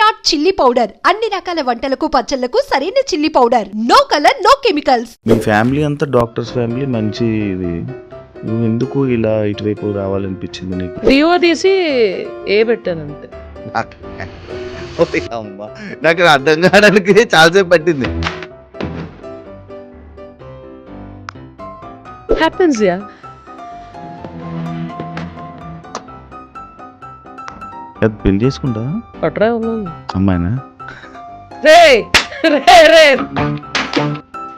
Virat chilli powder. అన్ని రకాల వంటలకు పచ్చళ్ళకు సరైన chilli powder. No colour no chemicals. మీ ఫ్యామిలీ అంతా డాక్టర్స్ ఫ్యామిలీ మంచి ఇది నువ్వు ఎందుకు ఇలా ఇటువైపు రావాలనిపించింది నీకు? డిఓ తీసి ఏ పెట్టానంతే ఓయ్ అమ్మా నాకు అర్థం కావడానికి చాలాసేపు పట్టింది. హ్యాపెన్స్ యా అది పెళ్ళి చేసుకుంటా? పట్రా అమ్మాయినా? రే రే రే!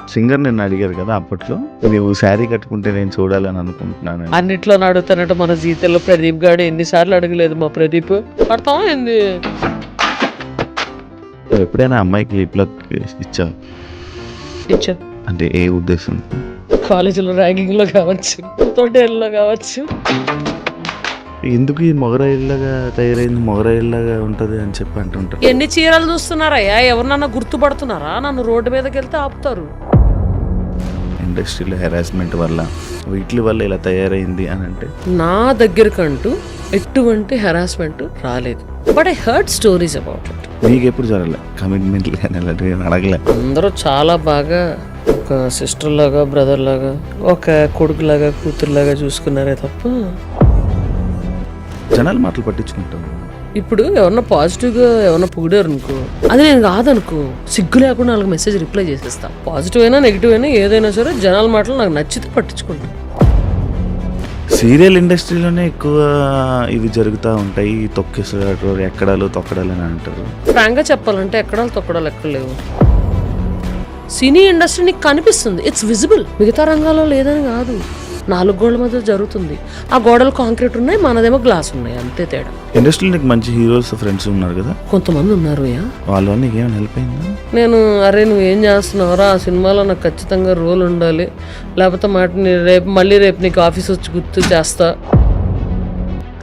సింగర్ నిన్ను అడిగారు కదా అప్పట్లో? నువ్వు శారీ కట్టుకుంటే నేను చూడాలని అనుకుంటున్నాను అన్నిట్లో అడుగుతానట మన జీతంలో ప్రదీప్ గాడు ఎన్నిసార్లు అడగలేదు మా ప్రదీప్. పడతావా ఏంది ఎప్పుడైనా అమ్మాయికి లిప్ లాక్ ఇచ్చావు ఇచ్చా. అంటే ఏ ఉద్దేశం? కాలేజీలో ర్యాంకింగ్లో కావచ్చు తోటేళ్ళలో కావచ్చు. ఎందుకు ఈ మొగరాయిల్లాగా తయారైంది? మొగరాయిల్లాగా ఉంటది అని చెప్పి అంటుంటారు. ఎన్ని చీరలు చూస్తున్నారయ్యా? ఎవరినన్నా గుర్తుపడుతున్నారా? నన్ను రోడ్డు మీదకి వెళ్తే ఆపుతారు. ఇండస్ట్రీలో హెరాస్మెంట్ వల్ల వీటి వల్ల ఇలా తయారైంది అని అంటే? నా దగ్గరకంటూ ఎటువంటి హెరాస్మెంట్ రాలేదు. But I heard stories about it నీకు ఎప్పుడు జరగలే? కమిట్మెంట్ కానీ అలాంటివి అడగలే? అందరూ చాలా బాగా ఒక సిస్టర్ లాగా బ్రదర్ లాగా ఒక కొడుకు లాగా కూతురు లాగా చూసుకున్నారే తప్ప జనాలు మాటలు పట్టించుకుంటాం. ఇప్పుడు ఎవరన్నా పాజిటివ్గా ఎవరన్నా పొగిడారు అనుకో అది నేను కాదనుకో సిగ్గు లేకుండా వాళ్ళకి మెసేజ్ రిప్లై చేసేస్తా. పాజిటివ్ అయినా నెగిటివ్ అయినా ఏదైనా సరే జనాల మాటలు నాకు నచ్చితే పట్టించుకుంటాను సీరియల్ ఇండస్ట్రీలోనే ఎక్కువ ఇవి జరుగుతూ ఉంటాయి. తొక్కేసారు ఎక్కడాలు తొక్కడాలు అని అంటారు. ఫ్రాంక్గా చెప్పాలంటే ఎక్కడాలు తొక్కడాలు ఎక్కడ లేవు. సినీ ఇండస్ట్రీ నీకు కనిపిస్తుంది. ఇట్స్ విజిబుల్ మిగతా రంగాల్లో లేదని కాదు. నాలుగు గోడల మధ్య జరుగుతుంది. ఆ గోడలు కాంక్రీట్ ఉన్నాయి మనదేమో గ్లాస్ ఉన్నాయి అంతే తేడా. ఇండస్ట్రీలో నీకు మంచి హీరోస్ ఫ్రెండ్స్ ఉన్నారు కదా? కొంతమంది ఉన్నారు యా వాళ్ళ వల్ల హెల్ప్ అయిందా? నేను అరే నువ్వు ఏం చేస్తున్నావురా? ఆ సినిమాలో నాకు ఖచ్చితంగా రోల్ ఉండాలి. లేకపోతే మాట నీ రేపు మళ్ళీ రేపు నీకు ఆఫీస్ వచ్చి గుర్తు చేస్తా.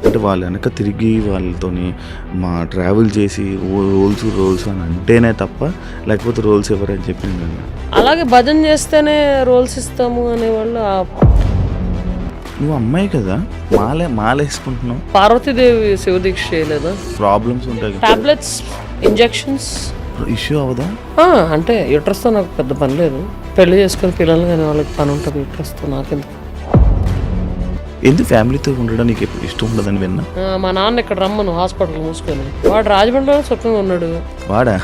అంటే వాళ్ళు వెనక తిరిగి వాళ్ళతోని మా ట్రావెల్ చేసి రోల్స్ రోల్స్ అని అంటేనే తప్ప లేకపోతే రోల్స్ ఎవరని చెప్పింది నేను అలాగే భజన చేస్తేనే రోల్స్ ఇస్తాము అనేవాళ్ళు ఆ నువ్వు అమ్మాయి కదా? మాలే మాలేసుకుంటున్నావు. పార్వతీదేవి శివదీక్ష చేయలేదా? ప్రాబ్లమ్స్ ఉంటాయి టాబ్లెట్స్ ఇంజెక్షన్స్ ఇష్యూ అవదా అంటే యూట్రస్తో నాకు పెద్ద పని లేదు. పెళ్ళి చేసుకుని పిల్లలు కానీ వాళ్ళకి పని ఉంటుంది యూట్రస్తో నాకెందుకు? ఎందుకు ఫ్యామిలీతో ఉండడం నీకు ఎప్పుడు ఇష్టం ఉండదని విన్నా? మా నాన్న ఇక్కడ రమ్మను హాస్పిటల్ మూసుకొని. వాడు రాజమండ్రిలో సుఖంగా ఉన్నాడు. వాడా?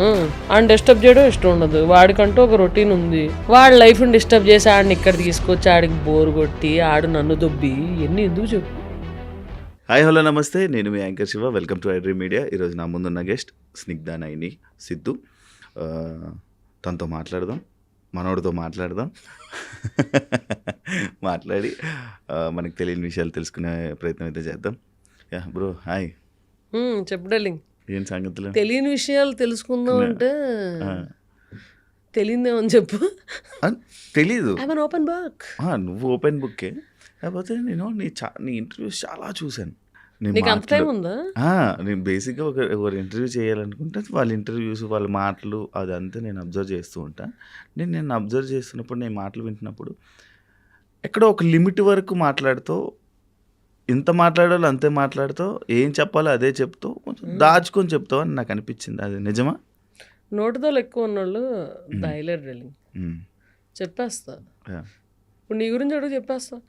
ఆయన డిస్టర్బ్ చేయడం ఇష్టం ఉండదు. వాడికంటూ ఒక రొటీన్ ఉంది. వాడి లైఫ్ని డిస్టర్బ్ చేసి ఆడిని ఇక్కడ తీసుకొచ్చి ఆడికి బోర్ కొట్టి ఆడు నన్ను దొబ్బి ఎన్ని ఎందుకు చెప్పు? హాయ్ హలో నమస్తే. నేను మీ anchor Shiva. Welcome to iDream media ఈరోజు నా ముందున్న గెస్ట్ స్నిగ్ధ నైని సిద్ధు. తనతో మాట్లాడదాం మనోడితో మాట్లాడదాం. మాట్లాడి మనకు తెలియని విషయాలు తెలుసుకునే ప్రయత్నం అయితే చేద్దాం. యా బ్రో హాయ్ చెప్పు డార్లింగ్ ఏం సంగతులు? తెలియని విషయాలు తెలుసుకుందాం అంటే తెలియదేమని చెప్పు. తెలీదు. ఓపెన్ బుక్ నువ్వు ఓపెన్ బుక్కే కాకపోతే నేను నీ చా నీ ఇంటర్వ్యూస్ చాలా చూశాను. నేను బేసిక్గా ఒక ఒకరు ఇంటర్వ్యూ చేయాలనుకుంటే వాళ్ళ ఇంటర్వ్యూస్ వాళ్ళ మాటలు అదంతా నేను అబ్జర్వ్ చేస్తూ ఉంటా. నేను నేను అబ్జర్వ్ చేస్తున్నప్పుడు నేను మాటలు వింటున్నప్పుడు ఎక్కడో ఒక లిమిట్ వరకు మాట్లాడుతూ ఇంత మాట్లాడాలో అంతే మాట్లాడుతూ ఏం చెప్పాలో అదే చెప్తూ కొంచెం దాచుకొని చెప్తావు అని నాకు అనిపించింది. అది నిజమా? నోటితో ఎక్కువ ఉన్నోళ్ళు దాయలేరు డార్లింగ్. ఉమ్. చెప్పేస్తా. ఇప్పుడు నీ గురించి అడుగు చెప్పేస్తా.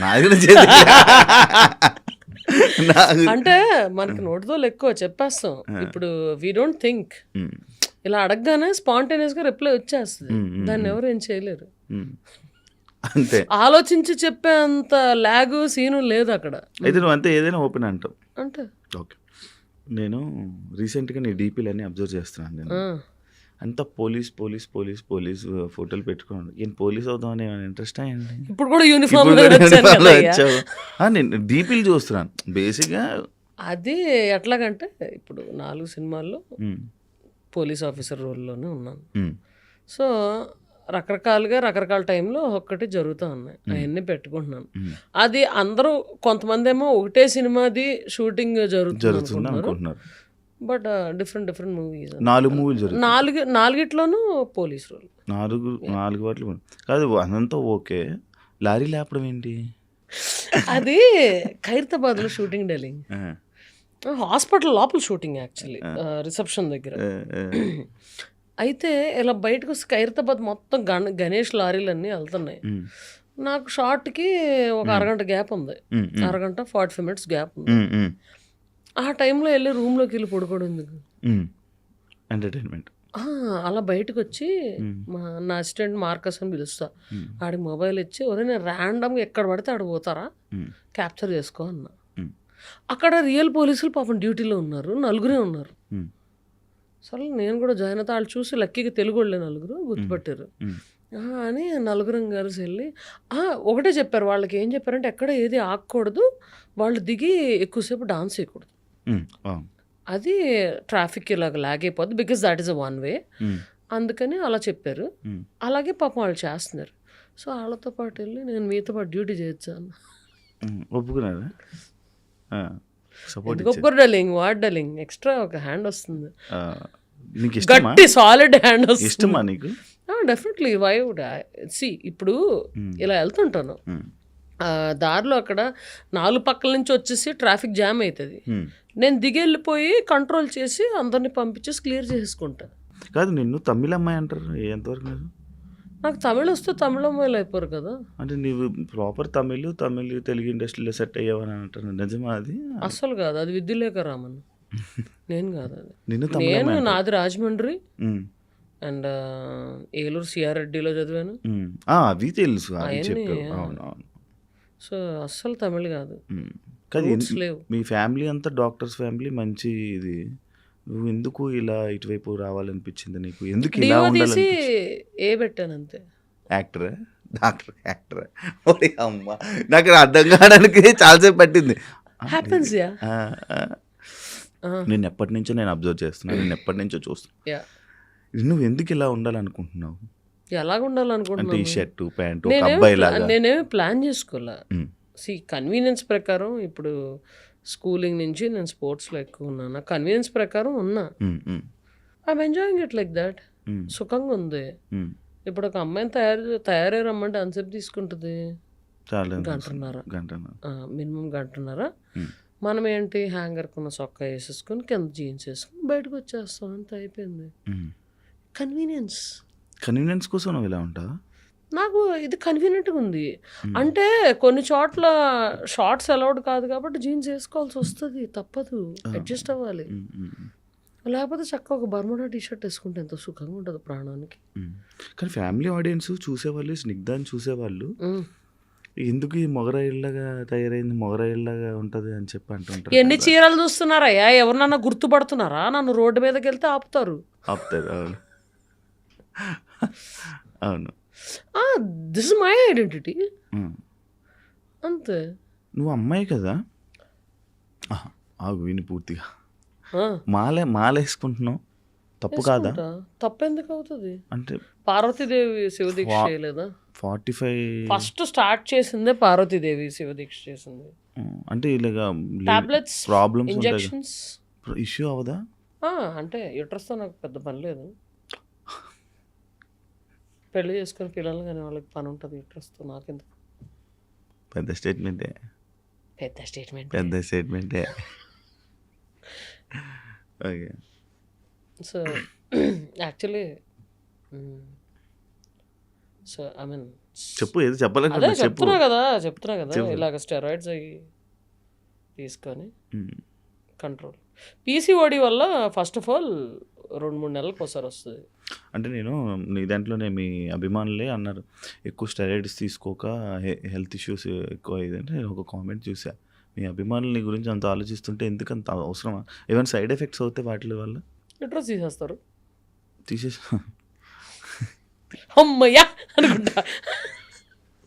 నా గురించి అంటే మనకి నోటితో ఎక్కువ చెప్పేస్తాం. ఇప్పుడు వీ డోంట్ థింక్ ఇలా అడగగానే స్పాంటేనియస్గా రిప్లై వచ్చేస్తుంది. దాన్ని ఎవరు ఏం చేయలేరు. అంతే. ఆలోచించి చెప్పే అంత లాగు సీను లేదు అక్కడ. అయితే నువ్వు అంతే ఏదైనా ఓపెన్ అంటావు. అంటే ఓకే. నేను రీసెంట్గా నీ డీపీలన్నీ అబ్జర్వ్ చేస్తున్నాను నేను. అంతా పోలీస్ పోలీస్ పోలీస్ పోలీస్ ఫోటోలు పెట్టుకున్నాను. నేను పోలీస్ అవుదామని ఇంట్రెస్ట్ అయ్యండి ఇప్పుడు కూడా యూనిఫామ్ నేను డీపీలు చూస్తున్నాను. బేసిక్గా అది ఎట్లాగంటే ఇప్పుడు నాలుగు సినిమాల్లో పోలీస్ ఆఫీసర్ రోల్లోనే ఉన్నాను. సో రకరకాలుగా రకరకాల టైంలో ఒక్కటి జరుగుతూ ఉన్నాయి. అవన్నీ పెట్టుకుంటున్నాను. అది అందరూ కొంతమంది ఏమో ఒకటే సినిమాది షూటింగ్ జరుగుతుంది అనుకుంటున్నారు. బట్ డిఫరెంట్ డిఫరెంట్ మూవీస్ నాలుగు మూవీలు జరుగుతాయి. నాలుగు నాలుగిట్లోనూ పోలీస్ రోల్ నాలుగు నాలుగు వాటిలు కాదు అదంతా ఓకే. లారీ లేపడం ఏంటి? అది ఖైరతాబాద్లో షూటింగ్ డెలింగ్ హాస్పిటల్ లోపల షూటింగ్ యాక్చువల్లీ. రిసెప్షన్ దగ్గర. అయితే ఇలా బయటకు వస్తే ఖైరతాబాద్ మొత్తం గణ గణేష్ లారీలన్నీ వెళ్తున్నాయి. నాకు షార్ట్కి ఒక అరగంట గ్యాప్ ఉంది. అరగంట ఫార్టీ ఫైవ్ మినిట్స్ గ్యాప్ ఉంది. ఆ టైంలో వెళ్ళి రూమ్లోకి వెళ్ళి పడుకోవడం ఎందుకు. ఎంటర్టైన్మెంట్. అలా బయటకు వచ్చి మా నా అసిస్టెంట్ మార్కస్ అని పిలుస్తా. ఆడికి మొబైల్ ఇచ్చి ఒరే నేను ర్యాండమ్గా ఎక్కడ పడితే ఆడ పోతారా? క్యాప్చర్ చేసుకో అన్న. అక్కడ రియల్ పోలీసులు పాపం డ్యూటీలో ఉన్నారు. నలుగురే ఉన్నారు. సరే నేను కూడా జాయిన్ అవుతా. వాళ్ళు చూసి లక్కీగా తెలుగు వాళ్ళే నలుగురు గుర్తుపట్టారు. అని నలుగురం కలిసి వెళ్ళి ఒకటే చెప్పారు వాళ్ళకి ఏం చెప్పారంటే ఎక్కడ ఏది ఆగకూడదు వాళ్ళు దిగి ఎక్కువసేపు డాన్స్ చేయకూడదు. అది ట్రాఫిక్ ఇలాగ లాగ్ అయిపోద్ది because that is a one way అందుకని అలా చెప్పారు. అలాగే పాపం వాళ్ళు చేస్తున్నారు. సో వాళ్ళతో పాటు వెళ్ళి నేను మీతో పాటు డ్యూటీ చేయొచ్చాను ఒప్పుకున్నారా? సపోర్ట్ ఒప్పుకోరు డలింగ్ వాట్ డలింగ్ ఎక్స్ట్రా ఒక హ్యాండ్ వస్తుంది. నీకు ఇష్టమా? గట్టి సాలిడ్ హ్యాండ్ వస్తుంది. ఇష్టమా నీకు? డెఫినెట్లీ వై వుడ్ సి ఇప్పుడు ఉమ్, ఇలా వెళ్తుంటాను. ఆ, దారిలో అక్కడ నాలుగు పక్కల నుంచి వచ్చేసి ట్రాఫిక్ జామ్ అవుతుంది. నేను దిగి వెళ్ళిపోయి కంట్రోల్ చేసి అందరిని పంపించేసి క్లియర్ చేసుకుంటా కాదు నిన్ను తమిళ అమ్మాయి అంటారు ఎంతవరకు నాకు తమిళ వస్తే తమిళ అమ్మాయిలు అయిపోరు కదా. అంటే నీవు ప్రాపర్ తమిళ్ తమిళ్ తెలుగు ఇండస్ట్రీలో సెట్ అయ్యావని అంటారు నిజమా అది? అస్సలు కాదు అది విద్యులేక రామన్ నేను కాదు అది. నేను. నాది రాజమండ్రి అండ్ ఏలూరు సిఆర్ రెడ్డిలో చదివాను. అవి తెలుసు సో అస్సలు తమిళ్ కాదు. లేవు. మీ ఫ్యామిలీ అంతా డాక్టర్స్ ఫ్యామిలీ మంచి ఇది. నువ్వు ఎందుకు ఇలా ఇటువైపు రావాలనిపించింది నీకు? ఎందుకు ఇలా ఉండాలని ఏ పెట్టాను అంతే. యాక్టర్? Doctor actor. ఓడి అమ్మ నాకు అర్థం కావడానికి చాలాసేపు పట్టింది. Happens yeah. నేను ఎప్పటి నుంచో నేను అబ్జర్వ్ చేస్తున్నాను నేను ఎప్పటి నుంచో చూస్తున్నా. నువ్వు ఎందుకు ఇలా ఉండాలనుకుంటున్నావు? ఎలాగ అంటే ఈ ఉండాలనుకుంటున్నాను షర్ట్ ప్యాంట్ అబ్బాయి లాగా నేనేమి ప్లాన్ చేసుకోలే. సి కన్వీనియన్స్ ప్రకారం ఇప్పుడు స్కూలింగ్ నుంచి నేను స్పోర్ట్స్లో ఎక్కువ ఉన్నాను? నా కన్వీనియన్స్ ప్రకారం ఉన్నా. I'm enjoying it like that సుఖంగా ఉంది. ఇప్పుడు ఒక అమ్మాయిని తయారు తయారై రమ్మంటే అంతసేపు తీసుకుంటుంది. గంటన్నర. మినిమం గంటన్నర. మనం ఏంటి హ్యాంగర్ కొన్న సొక్క వేసేసుకొని కింద జీన్స్ వేసుకొని బయటకు వచ్చేస్తాం. అంత అయిపోయింది. కన్వీనియన్స్ కన్వీనియన్స్ కోసం ఇలా ఉంటావా? నాకు ఇది కన్వీనియంట్గా ఉంది. అంటే కొన్ని చోట్ల షార్ట్స్ అలౌడ్ కాదు కాబట్టి జీన్స్ వేసుకోవాల్సి వస్తుంది తప్పదు. అడ్జస్ట్ అవ్వాలి. లేకపోతే చక్కగా ఒక బర్ముడా టీ షర్ట్ వేసుకుంటే ఎంత సుఖంగా ఉంటుంది ప్రాణానికి. కానీ ఫ్యామిలీ ఆడియన్స్ చూసేవాళ్ళు స్నిగ్ధాన్ని చూసేవాళ్ళు. ఎందుకు ఈ మొగరాయిల్లాగా తయారైంది? మొగరాయిల్లాగా ఉంటది అని చెప్పి అంటుంటారు ఎన్ని. చీరలు చూస్తున్నారయ్యా? ఎవరినన్నా గుర్తుపడుతున్నారా? నన్ను రోడ్డు మీదకి వెళ్తే ఆపుతారు. ఆపుతారు అవును. అవును. This my identity. అంతే. నువ్వు అమ్మాయి కదా? ఆగు విని పూర్తిగా. మాలే మాల వేసుకుంటున్నావు తప్పు కాదా? వేసుకుంటా. తప్పెందుకు అవుతుంది? అంటే పార్వతీదేవి శివదీక్ష చేయలేదా? ఫార్టీ ఫైవ్ ఫస్ట్ స్టార్ట్ చేసిందే పార్వతీదేవి శివదీక్ష చేసింది. అంటే ఇలాగా టాబ్లెట్స్ ప్రాబ్లమ్స్ ఇంజెక్షన్స్ ఇష్యూ అవదా? అంటే యూట్రస్తో నాకు పెద్ద పని లేదు. పెళ్ళి చేసుకుని పిల్లలు కానీ వాళ్ళకి పని ఉంటుంది యూట్రస్తో నాకెందుకు? పెద్ద స్టేట్మెంటే పెద్ద స్టేట్మెంట్ పెద్ద స్టేట్మెంటే okay. So actually so I mean చెప్పు ఏదో అదే చెప్పాలనుకున్నా చెప్పు. చెప్తున్నా కదా చెప్తున్నా కదా. ఇలాగ స్టెరాయిడ్స్ అవి తీసుకొని కంట్రోల్ పీసీఓడి వల్ల ఫస్ట్ ఆఫ్ ఆల్ రెండు మూడు నెలలకు ఒకసారి వస్తుంది. అంటే నేను నీ దాంట్లోనే మీ అభిమానులే అన్నారు. ఎక్కువ స్టెరాయిడ్స్ తీసుకోక హెల్త్ ఇష్యూస్ ఎక్కువ ఇదంటే నేను ఒక కామెంట్ చూసా మీ అభిమానులు నీ గురించి అంత ఆలోచిస్తుంటే ఎందుకు అంత అవసరమా? ఏమైనా సైడ్ ఎఫెక్ట్స్ అవుతాయి వాటి వల్ల? యూట్రస్ తీసేస్తారు? తీసేసి. అమ్మయ్యా! అనుకుంటా.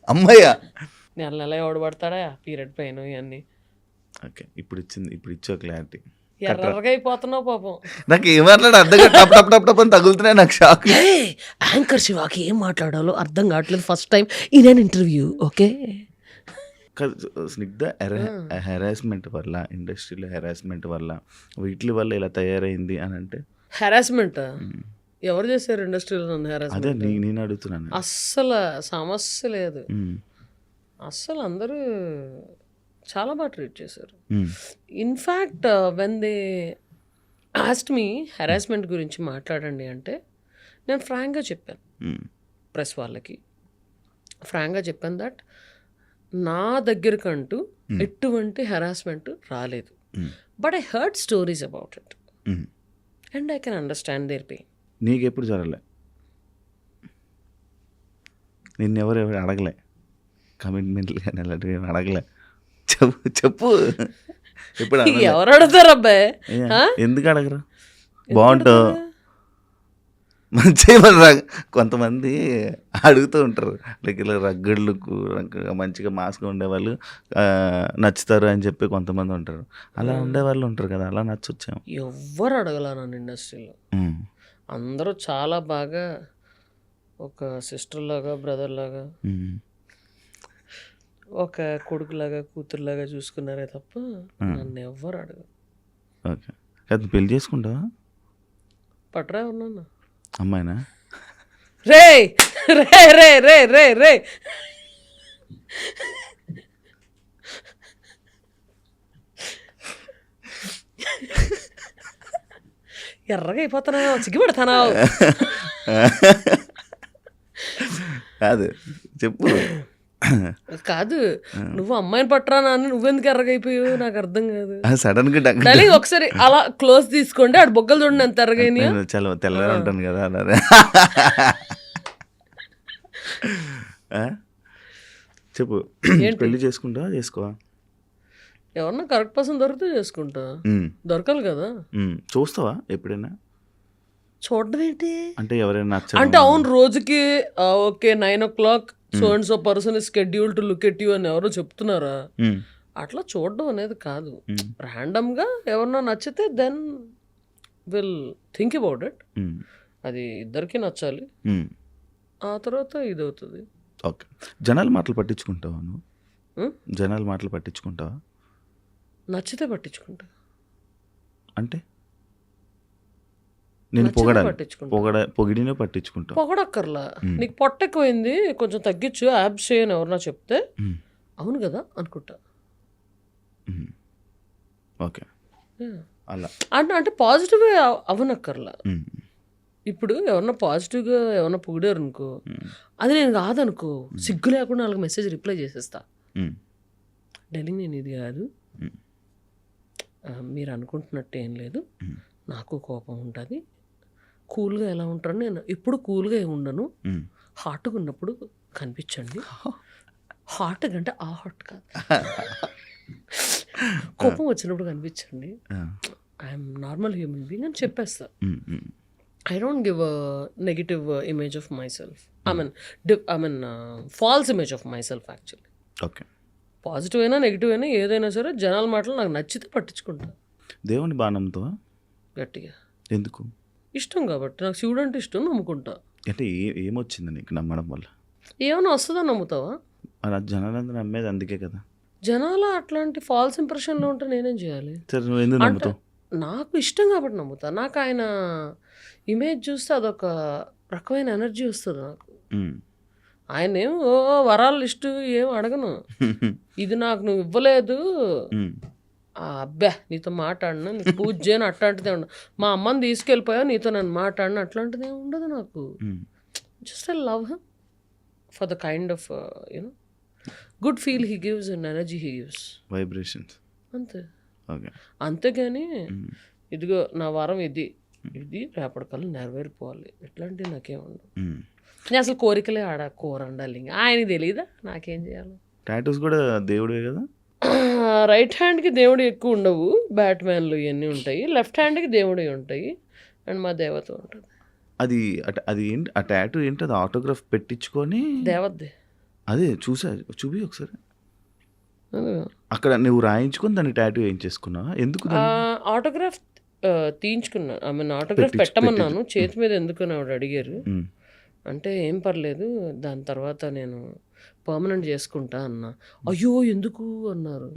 అమ్మయ్యా! నెల నెల ఎవడు పడతాడా? పీరియడ్ పెయిన్ ఇవన్నీ. ఓకే ఇప్పుడు ఇచ్చింది ఇప్పుడు ఇచ్చా క్లారిటీ. ఎర్రగా అయిపోతున్నావు పాపం. నాకు ఏమన్నాడు అర్థం కాదు. టప్ టప్ టప్ టప్ అని తగులుతున్నాయి నాకు షాక్ యాంకర్ శివాకి ఏం మాట్లాడాలో అర్థం కావట్లేదు first time in interview okay Snigdha harassment వల్ల ఇండస్ట్రీలో హెరాస్మెంట్ వల్ల వీటి వల్ల ఇలా తయారైంది అని అంటే? హెరాస్మెంట్ ఎవరు చేశారు ఇండస్ట్రీలో నన్ను అదే హెరాస్మెంట్ నీ నేను అడుగుతున్నాను. అస్సలు సమస్య లేదు. అస్సలు అందరూ చాలా బాగా ట్రీట్ చేశారు. In fact when they asked me harassment గురించి మాట్లాడండి అంటే నేను ఫ్రాంక్గా చెప్పాను. ప్రెస్ వాళ్ళకి. ఫ్రాంక్గా చెప్పాను దట్ నా దగ్గరకంటూ ఎటువంటి హెరాస్మెంట్ రాలేదు. But I heard stories about it. And I can understand their pain నీకు ఎప్పుడు జరగలే? నిన్నెవరు ఎవరు అడగలే కమిట్మెంట్లు కానీ అలాంటివి అడగలే? చెప్పు చెప్పు. అడగలే. ఎవరు అడుగుతారు అబ్బాయి? ఎందుకు అడగరు బాగుంటావు మంచిగా మన కొంతమంది అడుగుతూ ఉంటారు. లైక్ ఇలా రగ్గడ్లు మంచిగా మాస్గా ఉండేవాళ్ళు నచ్చుతారు అని చెప్పి కొంతమంది ఉంటారు. అలా ఉండేవాళ్ళు ఉంటారు కదా అలా నచ్చొచ్చాము. ఎవ్వరు అడగల నన్ను ఇండస్ట్రీలో. అందరూ చాలా బాగా ఒక సిస్టర్ లాగా బ్రదర్ లాగా ఒక కొడుకులాగా కూతురులాగా చూసుకున్నారే తప్ప నన్ను ఎవ్వరు అడగ ఓకే. అది పెళ్ళి చేసుకుంటావా? పట్రా ఉన్నాను అమ్మాయినా? రే రే రే రే రే రే ఎర్రగా అయిపోతున్నావు సిగ్గుపడుతున్నావు కాదు చెప్పు. కాదు. నువ్వు అమ్మాయిని పట్టరా నాన్న నువ్వెందుకు ఎర్రగా అయిపోయావు నాకు అర్థం కాదు. సడన్గా ఒకసారి అలా క్లోజ్ తీసుకోండి ఆడు బొగ్గలు చూడండి ఎంత ఎర్రగైనాయో. నేను చాలా తెల్లగా ఉంటాను కదా అన్నారు ఆ? చెప్పు. పెళ్ళి చేసుకుంటావా చేసుకోవా? ఎవరన్నా కరెక్ట్ పర్సన్ దొరికితే చేసుకుంటా. దొరకాలి కదా. చూస్తావా ఎప్పుడైనా? చూడడం ఏంటి అంటే ఎవరైనా అంటే అవును రోజుకి okay nine o'clock so and so person schedule to look at you అని ఎవరో చెప్తున్నారా? అట్లా చూడడం అనేది కాదు. ర్యాండమ్గా ఎవరన్నా నచ్చితే then will think about it అది ఇద్దరికి నచ్చాలి. ఆ తర్వాత ఇది అవుతుంది ఓకే. జనాల మాటలు పట్టించుకుంటావా నువ్వు? జనాల మాటలు పట్టించుకుంటావా? నచ్చితే పట్టించుకుంటా. అంటే? నేను పట్టించుకుంటా. పొగడ పొగిడినే పట్టించుకుంటావు పొగడక్కర్లా. నీకు పొట్ట ఎక్కువైంది కొంచెం తగ్గించు యాబ్స్ చేయని ఎవరన్నా చెప్తే. అవును కదా అనుకుంటా. ఓకే. అలా. అంటే అంటే పాజిటివ్ అవనక్కర్లా. ఇప్పుడు ఎవరన్నా పాజిటివ్గా ఎవరన్నా పొగిడారు అనుకో అది నేను కాదనుకో సిగ్గు లేకుండా వాళ్ళకి మెసేజ్ రిప్లై చేసేస్తా. ఢిల్లీ నేను ఇది కాదు. మీరు అనుకుంటున్నట్టు ఏం లేదు. నాకు కోపం ఉంటుంది. కూల్గా ఎలా ఉంటాను నేను ఎప్పుడు కూల్గా ఉండను. హాట్గా ఉన్నప్పుడు కనిపించండి. హాట్ అంటే ఆ హాట్ కాదు. కోపం వచ్చినప్పుడు కనిపించండి. ఐఎమ్ నార్మల్ హ్యూమన్ బీయింగ్ అని చెప్పేస్తా. I don't give a negative image of myself I mean I mean false image of myself actually. Okay. Positive అయినా నెగిటివ్ అయినా ఏదైనా సరే జనాల మాటలు నాకు నచ్చితే పట్టించుకుంటా. దేవుని బాణంతో? గట్టిగా. ఎందుకు? ఇష్టం కాబట్టి నాకు శివుడు అంటే ఇష్టం నమ్ముకుంటా. అంటే ఏ ఏమొచ్చింది నీకు నమ్మడం వల్ల? ఏమైనా వస్తుందని నమ్ముతావా? అలా జనాలందరూ నమ్మేది అందుకే కదా. జనాల అట్లాంటి ఫాల్స్ ఇంప్రెషన్లో ఉంటే నేనేం చేయాలి? సరే నువ్వు ఎందుకు అంటే నమ్ముతావు? నాకు ఇష్టం కాబట్టి నమ్ముతా. నాకు ఆయన ఇమేజ్ చూస్తే అదొక రకమైన ఎనర్జీ వస్తుంది నాకు. ఆయన ఏం ఓ వరాల లిస్టు ఏం అడగను. ఇది నాకు నువ్వు ఇవ్వలేదు. అబ్బా నీతో మాట్లాడినా నీకు పూజ చేయను అట్లాంటిదే ఉండదు మా అమ్మని తీసుకెళ్ళిపోయా నీతో నన్ను మాట్లాడిన అట్లాంటిది ఉండదు నాకు. Just I love him for the kind of you know good feel he gives and energy he gives vibrations అంతే. అంతేగాని ఉమ్, ఇదిగో నా వారం ఇది. ఇది రేపటికల్లా నెరవేరిపోవాలి. ఇట్లాంటివి నాకేం ఉండవు. ఉమ్. నేను అసలు కోరికలే ఆడ కూర ఉండాలి ఇంకా. ఆయనకి తెలియదా నాకేం చేయాలి? టాటూస్ కూడా దేవుడివే కదా? రైట్ హ్యాండ్కి దేవుడు ఎక్కువ ఉండవు. బ్యాట్మ్యాన్లు ఇవన్నీ ఉంటాయి. లెఫ్ట్ హ్యాండ్కి దేవుడు ఉంటాయి. అండ్ మా దేవత ఉంటుంది. అది అట- అది ఏంటి ఆ టాటూ ఏంటి అది ఆటోగ్రాఫ్ పెట్టించుకొని దేవతది అదే చూసా చూపి ఒకసారి. అక్కడ నువ్వు రాయించుకొని దాన్ని టాటూ ఏం చేసుకున్నావా ఎందుకు? ఆటోగ్రాఫ్ తీయించుకున్నాను ఐ మీన్ ఆటోగ్రాఫ్ పెట్టమన్నాను. చేతి మీద ఎందుకు అని ఆవిడ అడిగారు. అంటే ఏం పర్లేదు దాని తర్వాత నేను పర్మనెంట్ చేసుకుంటా అన్న. అయ్యో ఎందుకు అన్నారు.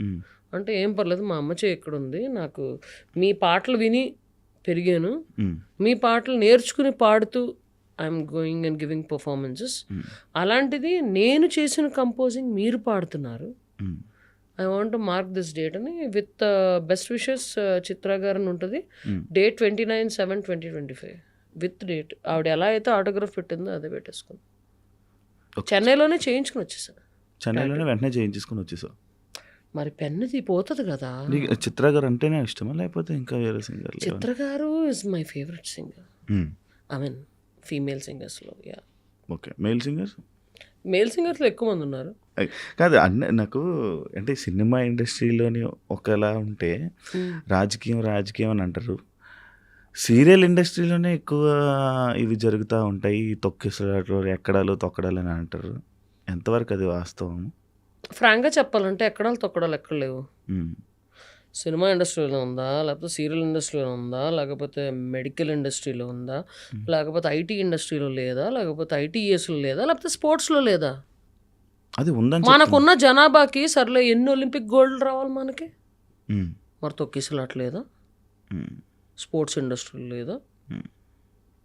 అంటే ఏం పర్లేదు మా అమ్మ చేయి ఇక్కడ ఉంది? నాకు మీ పాటలు విని పెరిగాను. మీ పాటలు నేర్చుకుని పాడుతూ I'm going and giving performances అలాంటిది నేను చేసిన కంపోజింగ్ మీరు పాడుతున్నారు. I want mark this date అని విత్ బెస్ట్ విషెస్ చిత్ర గారు అని ఉంటుంది. Date twenty nine seven twenty twenty five with date. ఆవిడ ఎలా అయితే ఆటోగ్రాఫ్ పెట్టిందో అదే పెట్టేసుకుంది. చెన్నైలోనే చేయించుకుని వచ్చేసా. చెన్నైలోనే వెంటనే చేయించేసుకుని వచ్చేసావు మరి పెన్నుది పోతుంది కదా. చిత్ర గారు అంటేనే ఇష్టమా? లేకపోతే ఇంకా వేరే సింగర్ చిత్ర గారు is my favourite singer I mean female సింగర్స్లో yeah okay. Male singers male సింగర్స్లో ఎక్కువ మంది ఉన్నారు. కాదు అన్న నాకు అంటే సినిమా ఇండస్ట్రీలోని ఒకలా ఉంటే రాజకీయం రాజకీయం అని అంటారు. సీరియల్ ఇండస్ట్రీలోనే ఎక్కువ ఇవి జరుగుతూ ఉంటాయి. తొక్కిసలాట్లు ఎక్కడాలు తొక్కడాలు అని అంటారు. ఎంతవరకు అది వాస్తవం? ఫ్రాంక్గా చెప్పాలంటే ఎక్కడాలు తొక్కడాలు ఎక్కడ లేవు. సినిమా ఇండస్ట్రీలో ఉందా? లేకపోతే సీరియల్ ఇండస్ట్రీలో ఉందా? లేకపోతే మెడికల్ ఇండస్ట్రీలో ఉందా? లేకపోతే ఐటీ ఇండస్ట్రీలో లేదా? లేకపోతే ఐటీఎస్లో లేదా? లేకపోతే స్పోర్ట్స్లో లేదా? అది ఉందని. మనకున్న జనాభాకి సర్లే ఎన్ని ఒలింపిక్ గోల్డ్ రావాలి మనకి? మరి తొక్కిసలాట్లేదా ఉమ్, స్పోర్ట్స్ ఇండస్ట్రీలో లేదా ఉమ్.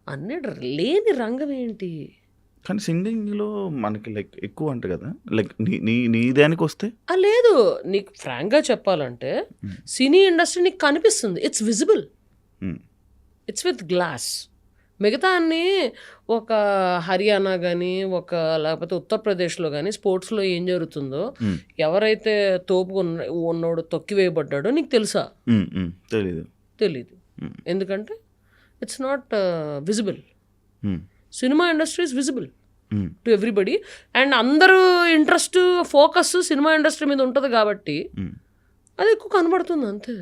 అన్నిటి లేని రంగం ఏంటి? కానీ సింగింగ్లో మనకి లైక్ ఎక్కువ అంట కదా? లైక్ నీ నీ దానికి వస్తే? ఆ లేదు. నీకు ఫ్రాంక్గా చెప్పాలంటే సినీ ఇండస్ట్రీ నీకు కనిపిస్తుంది. It's visible it's with glass మిగతా అన్ని ఒక హర్యానా కానీ ఒక లేకపోతే ఉత్తరప్రదేశ్లో కానీ స్పోర్ట్స్లో ఏం జరుగుతుందో ఉమ్, ఎవరైతే తోపు ఉన్న ఉన్నోడు తొక్కివేయబడ్డాడో నీకు తెలుసా? తెలీదు. తెలీదు. Hmm. ఎందుకంటే it's not visible cinema industry is visible to everybody and అందరూ ఇంట్రెస్ట్ ఫోకస్ సినిమా ఇండస్ట్రీ మీద ఉంటుంది కాబట్టి ఉమ్, అది ఎక్కువ కనబడుతుంది అంతే.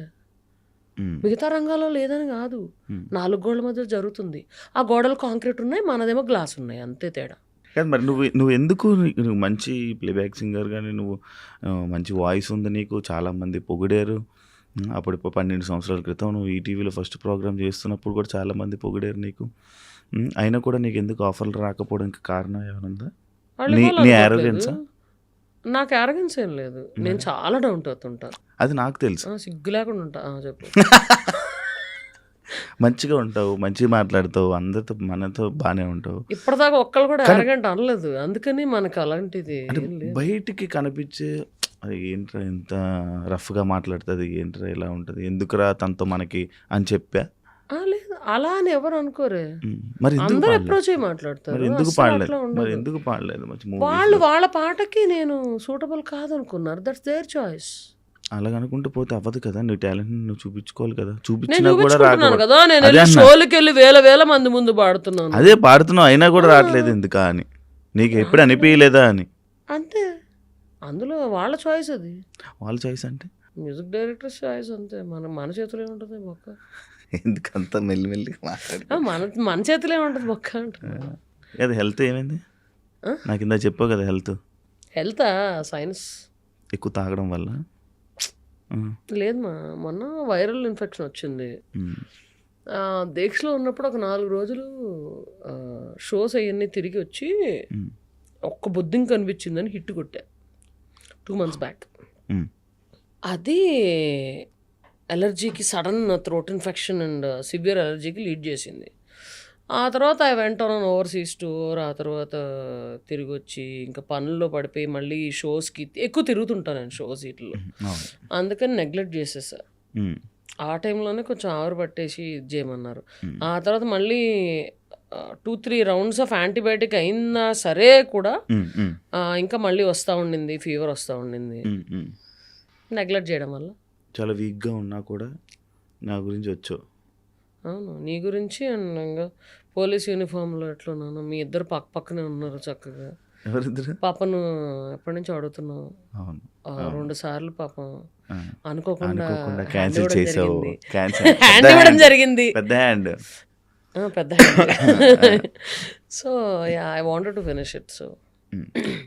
ఉమ్, మిగతా రంగాల్లో లేదని కాదు. Hmm. నాలుగు గోడల మధ్య జరుగుతుంది. ఆ గోడలు కాంక్రీట్ ఉన్నాయి మనదేమో గ్లాస్ ఉన్నాయి అంతే తేడా. కాదు మరి నువ్వు నువ్వు ఎందుకు నువ్వు మంచి ప్లేబ్యాక్ సింగర్ కానీ నువ్వు మంచి వాయిస్ ఉంది నీకు చాలామంది పొగిడారు. అప్పుడు ఇప్పుడు పన్నెండు సంవత్సరాల క్రితం నువ్వు ఈటీవీలో ఫస్ట్ ప్రోగ్రామ్ చేస్తున్నప్పుడు కూడా చాలామంది పొగిడారు నీకు. అయినా కూడా నీకు ఎందుకు ఆఫర్లు రాకపోవడానికి కారణం ఏమైనా నీ- నీ? నాకు అరగెన్స్ ఏం లేదు. నేను చాలా డౌన్ అవుతుంటా అది నాకు తెలుసు. సిగ్గు లేకుండా ఉంటా. చెప్పు. మంచిగా ఉంటావు మంచిగా మాట్లాడతావు అందరితో మనతో బాగానే ఉంటావు. ఇప్పటిదాకా ఒక్కళ్ళు కూడా అరగంట అనలేదు. అందుకని మనకు అలాంటిది బయటికి కనిపించే అది ఏంట్రా ఇంత రఫ్గా మాట్లాడుతుంది ఏంట్రా ఇలా ఉంటుంది ఎందుకురా తనతో మనకి అని చెప్పా? లేదు. అలా అని ఎవరు అనుకోరే. మరి అందరూ? అప్రోచ్ అయ్యి మాట్లాడతారు? ఎందుకు పాడలేదు? మరి. ఎందుకు పాడలేదు? వాళ్ళు వాళ్ళ పాటకి నేను సూటబుల్ కాదనుకున్నారు. దట్స్ దేర్ చాయిస్ అలాగ అనుకుంటూ పోతే అవ్వదు కదా? నీ టాలెంట్ నువ్వు చూపించుకోవాలి కదా? చూపించినా కూడా రాకపోతే కదా? నేను. షోలకి వెళ్ళి వేల వేల మంది ముందు పాడుతున్నాను. అదే పాడుతున్నావు అయినా కూడా రావట్లేదు ఎందుకా అని. నీకు ఎప్పుడు అనిపించలేదా అని? అంతే. అందులో వాళ్ళ చాయిస్ అది. వాళ్ళ చాయిస్ అంటే? మ్యూజిక్ డైరెక్టర్ చాయిస్ అంతే. మన మన చేతిలో ఏముంటుంది మొక్క ఎందుకంత ఆ, మన మన చేతిలో ఏముంటుంది మొక్క అంటున్నా అది హెల్త్ ఏమైంది? నాకు ఇందా చెప్పావు కదా హెల్త్ హెల్త్ సైన్స్ ఎక్కువ తాగడం వల్ల? లేదు మా మొన్న వైరల్ ఇన్ఫెక్షన్ వచ్చింది. దీక్షలో ఉన్నప్పుడు ఒక నాలుగు రోజులు షోస్ అవన్నీ తిరిగి వచ్చి ఒక్క బొద్దింక కనిపించిందని హిట్ కొట్టా. టూ మంత్స్ బ్యాక్ అది అలర్జీకి sudden throat infection and severe అలర్జీకి lead చేసింది. ఆ తర్వాత I went on overseas tour ఆ తర్వాత తిరిగి వచ్చి ఇంకా పనుల్లో పడిపోయి మళ్ళీ షోస్కి ఎక్కువ తిరుగుతుంటాను నేను షోస్ వీటిలో అవును. అందుకని నెగ్లెక్ట్ చేసేసా. ఉమ్, ఆ టైంలోనే కొంచెం ఆవిరి పట్టేసి ఇది చేయమన్నారు Hmm. ఆ తర్వాత మళ్ళీ two three rounds of antibiotic అయినా సరే కూడా ఇంకా మళ్ళీ వస్తూ ఉండింది ఫీవర్ వస్తూ ఉండింది. నెగ్లెక్ట్ చేయడం వల్ల. చాలా వీక్గా ఉన్నా కూడా నా గురించి వచ్చావు. అవును నీ గురించి అండ్ ఇంకా పోలీస్ యూనిఫామ్లో ఎట్లున్నాను మీ ఇద్దరు పక్క పక్కనే ఉన్నారు చక్కగా. పాపను ఎప్పటి నుంచి అడుగుతున్నావు. రెండు సార్లు పాపం అనుకోకుండా క్యాన్సిల్ చేసావు. క్యాన్సిల్ హ్యాండ్ ఇవ్వడం జరిగింది. పెద్ద హ్యాండ్ పెద్ద so yeah I wanted to finish it so.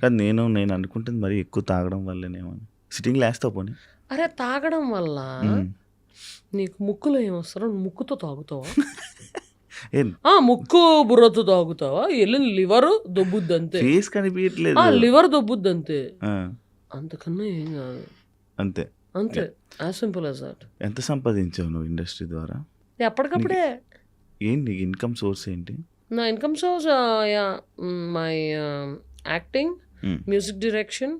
కానీ నేను నేను అనుకుంటుంది మరి ఎక్కువ తాగడం వల్లనేమో సిట్టింగ్ లేస్తావు పోనీ? అరే తాగడం వల్ల. నీకు ముక్కులో ఏమొస్తారో ముక్కుతో తాగుతావా? ముక్కు బుర్రతో తాగుతావా? వెళ్ళిన లివర్ దొబ్బుద్ది అంతే ఫేస్ కనిపించట్లేదు. ఆ లివర్ దొబ్బుద్ది అంతే అంతకన్నా ఏం కాదు. అంతే. అంతే. యాజ్ సింపుల్ యాజ్ దట్ ఎంత సంపాదించావు నువ్వు ఇండస్ట్రీ ద్వారా? ఎప్పటికప్పుడే. ఏంటి నీకు ఇన్కమ్ సోర్స్ ఏంటి? నా income source yeah my acting music direction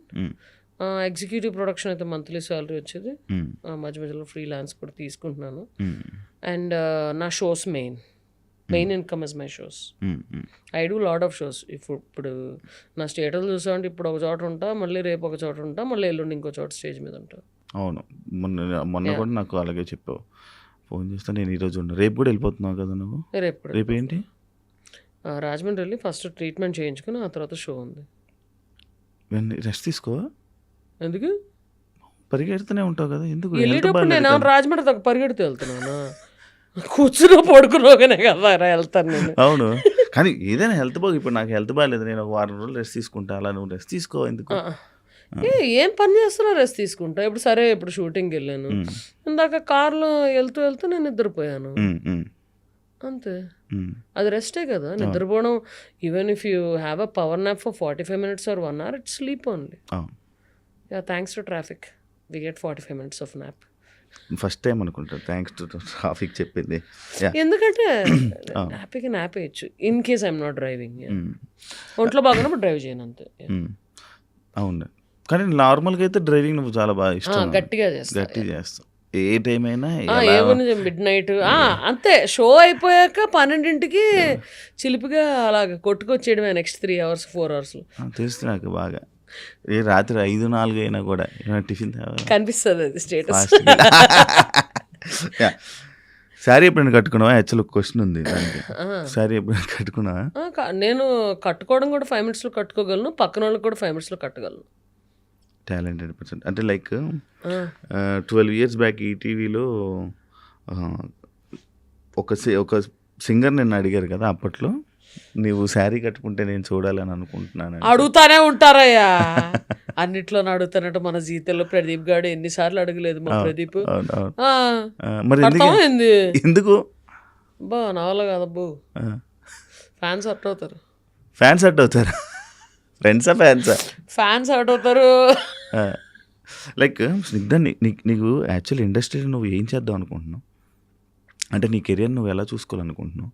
executive production అయితే మంత్లీ శాలరీ వచ్చేది. మధ్య మధ్యలో ఫ్రీ ల్యాన్స్ కూడా తీసుకుంటున్నాను. అండ్ నా shows main. Main income is my shows. I do lot of shows. ఇప్పుడు ఇప్పుడు నా స్టేటస్ చూసామంటే ఇప్పుడు ఒక చోట ఉంటా మళ్ళీ రేపు ఒక చోట ఉంటా మళ్ళీ ఎల్లుండి ఇంకో చోట స్టేజ్ మీద ఉంటా. అవును. మొన్న మొన్న కూడా నాకు అలాగే చెప్పావు. ఫోన్ చేస్తే నేను ఈరోజు ఉన్నా రేపు కూడా వెళ్ళిపోతున్నావు కదా నువ్వు? రేపు. రేపు ఏంటి? రాజమండ్రి వెళ్ళి ఫస్ట్ ట్రీట్మెంట్ చేయించుకుని ఆ తర్వాత షో ఉంది. రెస్ట్ తీసుకో ఎందుకు? పరిగెడుతూనే ఉంటావు కదా ఎందుకు? వెళ్ళేటప్పుడు నేను. రాజమండ్రి దాకా పరిగెడుతూ వెళ్తున్నాను? కూర్చుని పడుకున్నాగానే కదా వెళ్తాను నేను. అవును. కానీ ఏదైనా హెల్త్ బాగా ఇప్పుడు నాకు హెల్త్ బాగాలేదు నేను ఒక వారం రోజులు రెస్ట్ తీసుకుంటా అలా నువ్వు రెస్ట్ తీసుకో ఎందుకు? ఏ పని చేస్తున్నా రెస్ట్ తీసుకుంటా. ఇప్పుడు సరే ఇప్పుడు షూటింగ్కి వెళ్ళాను. ఇందాక కార్లో వెళ్తూ వెళ్తూ నేను నిద్రపోయాను. అంతే. అది రెస్టే కదా. నిద్రపోవడం even if you have a power nap for forty five minutes or one hour it's sleep only yeah thanks to traffic we get forty five minutes of nap first time అనుకుంటా. థ్యాంక్స్ టు ట్రాఫిక్ చెప్పింది. ఎందుకంటే హ్యాపీగా nap వేయచ్చు. In case I'm not driving ఒంట్లో బాగున్నప్పుడు drive చేయను అంతే. అవును. కానీ నార్మల్గా అయితే డ్రైవింగ్ నువ్వు చాలా బాగా ఇష్టం గట్టిగా చేస్తా గట్టి చేస్తావు ఏ టైం అయినా ఏముంది మిడ్ నైట్ అంతే. షో అయిపోయాక పన్నెండింటికి చిలిపిగా అలాగ కొట్టుకొచ్చేయడమే next three hours four hours ఆ, తెలుసు నాకు బాగా. ఏ రాత్రి ఐదు నాలుగు అయినా కూడా ఏమైనా టిఫిన్? కనిపిస్తుంది అది స్టేటస్. శారీ ఎప్పుడైనా కట్టుకున్నావా? యాక్చువల్ క్వశ్చన్ ఉంది దానికి. శారీ ఎప్పుడైనా కట్టుకున్నావా? నేను కట్టుకోవడం కూడా ఫైవ్ మినిట్స్లో కట్టుకోగలను పక్కన వాళ్ళకి కూడా ఫైవ్ మినిట్స్లో కట్టగలను. Talented person. అంటే లైక్ ట్వెల్వ్ ఇయర్స్ బ్యాక్ ఈటీవీలో ఒక సి- ఒక సింగర్ నిన్ను అడిగారు కదా అప్పట్లో నీవు శారీ కట్టుకుంటే నేను చూడాలని అనుకుంటున్నాను అని. అడుగుతానే ఉంటారయ్యా. అన్నిట్లో అడుగుతానంటే మన జీవితంలో ప్రదీప్ గాడు ఎన్నిసార్లు అడగలేదు మా ప్రదీప్. మరి ఎందుకు బా నా వల్ల కాదబ్బు. ఫ్యాన్స్ హర్ట్ అవుతారు. ఫ్యాన్స్ అట్ అవుతారా? ఫ్రెండ్సా ఫ్యాన్సా ఫ్యాన్స్ హర్ట్ అవుతారు. లైక్ స్నిగ్ధ నీ- నీ- నీకు యాక్చువల్ ఇండస్ట్రీలో నువ్వు ఏం చేద్దాం అనుకుంటున్నావు? అంటే నీ కెరియర్ నువ్వు ఎలా చూసుకోవాలనుకుంటున్నావు?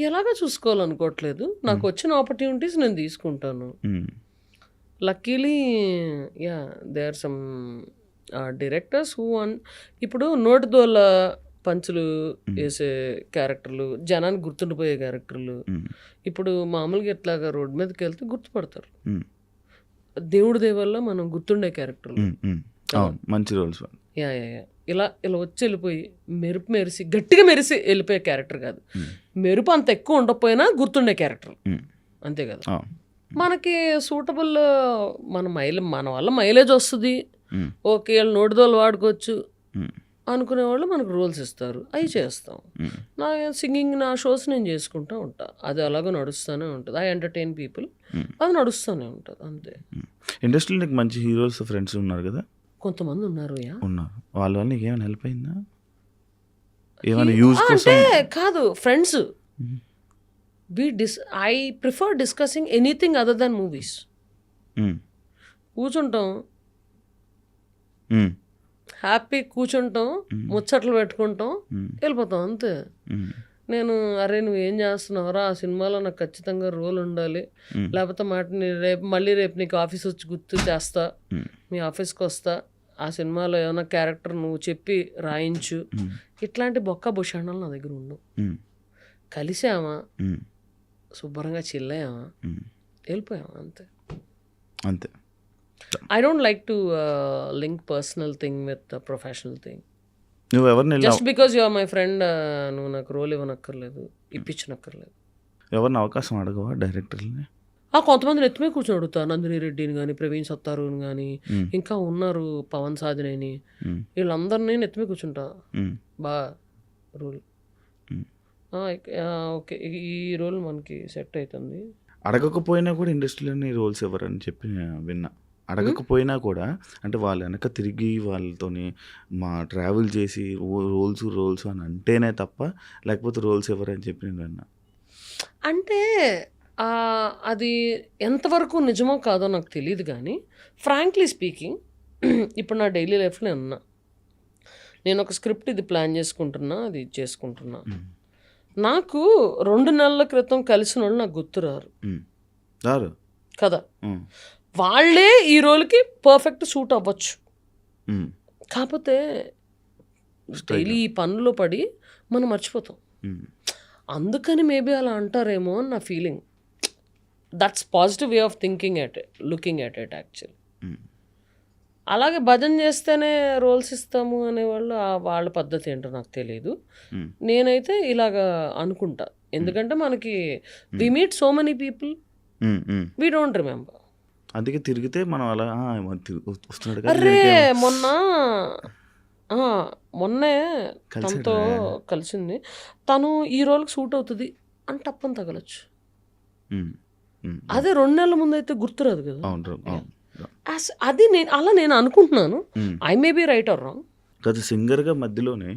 ఎలాగా చూసుకోవాలనుకోవట్లేదు. నాకు వచ్చిన ఆపర్చునిటీస్ నేను తీసుకుంటాను. Luckily yeah they are some directors who అన్ ఇప్పుడు నోటి దోల పంచులు వేసే క్యారెక్టర్లు జనానికి గుర్తుండిపోయే క్యారెక్టర్లు. ఇప్పుడు మామూలుగా ఎట్లాగా రోడ్డు మీదకి వెళ్తే గుర్తుపడతారు. దేవుడి దేవల్ల మనం గుర్తుండే క్యారెక్టర్లు. మంచి రోల్స్ యా యా యా. ఇలా ఇలా వచ్చి వెళ్ళిపోయి మెరుపు మెరిసి గట్టిగా మెరిసి వెళ్ళిపోయే క్యారెక్టర్ కాదు. మెరుపు అంత ఎక్కువ ఉండకపోయినా గుర్తుండే క్యారెక్టర్ అంతే కదా? మనకి సూటబుల్ మన మైల్ మన వల్ల మైలేజ్ వస్తుంది. ఓకే వీళ్ళు నోటిదోలు వాడుకోవచ్చు. అనుకునే వాళ్ళు మనకు రోల్స్ ఇస్తారు. అవి చేస్తాం. నా సింగింగ్ నా షోస్ నేను చేసుకుంటూ ఉంటా. అది అలాగో నడుస్తూనే ఉంటుంది. I entertain people. అది నడుస్తూనే ఉంటుంది. అంతే. ఇండస్ట్రీలో నీకు మంచి హీరోస్ ఫ్రెండ్స్ ఉన్నారు కదా? కొంతమంది ఉన్నారు యా. ఉన్నారు. వాళ్ళ వల్ల నీకు ఏమైనా హెల్ప్ అయిందా? ఏమైనా యూజ్ అంటే కాదు friends. We this I prefer discussing anything other than movies. కూర్చుంటాం. హ్యాపీ కూర్చుంటాం ముచ్చట్లు పెట్టుకుంటాం. వెళ్ళిపోతాం అంతే. నేను అరే నువ్వు ఏం చేస్తున్నావురా ఆ సినిమాలో నాకు ఖచ్చితంగా రోల్ ఉండాలి. లేకపోతే మాట రేపు మళ్ళీ రేపు నీకు ఆఫీస్ వచ్చి గుర్తు చేస్తా. మీ ఆఫీస్కి వస్తా ఆ సినిమాలో ఏమైనా క్యారెక్టర్ నువ్వు చెప్పి రాయించు. ఇట్లాంటి బొక్క భూషణాలు నా దగ్గర మ్మ్. కలిసామా. శుభ్రంగా చిల్లయామా. వెళ్ళిపోయామా అంతే అంతే I don't like to link personal thing with professional thing నువ్వు ఎవరిని just because you are my friend నువ్వు నాకు రోల్ ఇవ్వనక్కర్లేదు ఇప్పించనక్కర్లేదు. ఎవరిని అవకాశం అడగవా డైరెక్టర్ని ఆ కొంతమంది ఎత్తుమే కూర్చొని అడుగుతా నందిని రెడ్డిని కానీ ప్రవీణ్ సత్తారుని కానీ. ఇంకా ఉన్నారు పవన్ సాధినేని. వీళ్ళందరినీ నెత్తిమే కూర్చుంటా. బా రోల్. ఓకే ఈ రోల్ మనకి సెట్ అవుతుంది అడగకపోయినా కూడా ఇండస్ట్రీలోని రోల్స్ ఎవరని చెప్పి నేను విన్నా. అడగకపోయినా కూడా అంటే వాళ్ళ వెనక తిరిగి వాళ్ళతోని మా ట్రావెల్ చేసి రోల్స్ రోల్స్ అని అంటేనే తప్ప లేకపోతే రోల్స్ ఎవరని చెప్పి నేను విన్నా. అంటే అది ఎంతవరకు నిజమో కాదో నాకు తెలియదు కానీ ఫ్రాంక్లీ స్పీకింగ్ ఇప్పుడు నా డైలీ లైఫ్లో ఉన్నా. నేను ఒక స్క్రిప్ట్ ఇది ప్లాన్ చేసుకుంటున్నా అది ఇది చేసుకుంటున్నా. నాకు రెండు నెలల క్రితం కలిసిన వాళ్ళు నాకు గుర్తురారు. కదా. వాళ్ళే ఈ రోల్కి పర్ఫెక్ట్ సూట్ అవ్వచ్చు. కాకపోతే డైలీ ఈ పనుల్లో పడి మనం మర్చిపోతాం. అందుకని మేబీ అలా అంటారేమో అని నా feeling that's positive way of thinking at looking at it actually. అలాగే భజన చేస్తేనే రోల్స్ ఇస్తాము అనేవాళ్ళు ఆ వాళ్ళ పద్ధతి ఏంటో నాకు తెలియదు. నేనైతే ఇలాగా అనుకుంటా. ఎందుకంటే మనకి we meet so many people. We don't remember అందుకే తిరిగితే మనం అలా "ఆ, ఏమో తిరిగి వస్తున్నాడు అరే మొన్న మొన్నే? తనతో కలిసింది. తను ఈ రోల్కి సూట్ అవుతుంది అని టప్పని తగలచ్చు. అదే రెండు నెలల ముందు అయితే గుర్తురాదు కదా. అది నేను అలా నేను అనుకుంటున్నాను. I may be right or wrong కాదు సింగర్గా మధ్యలోనే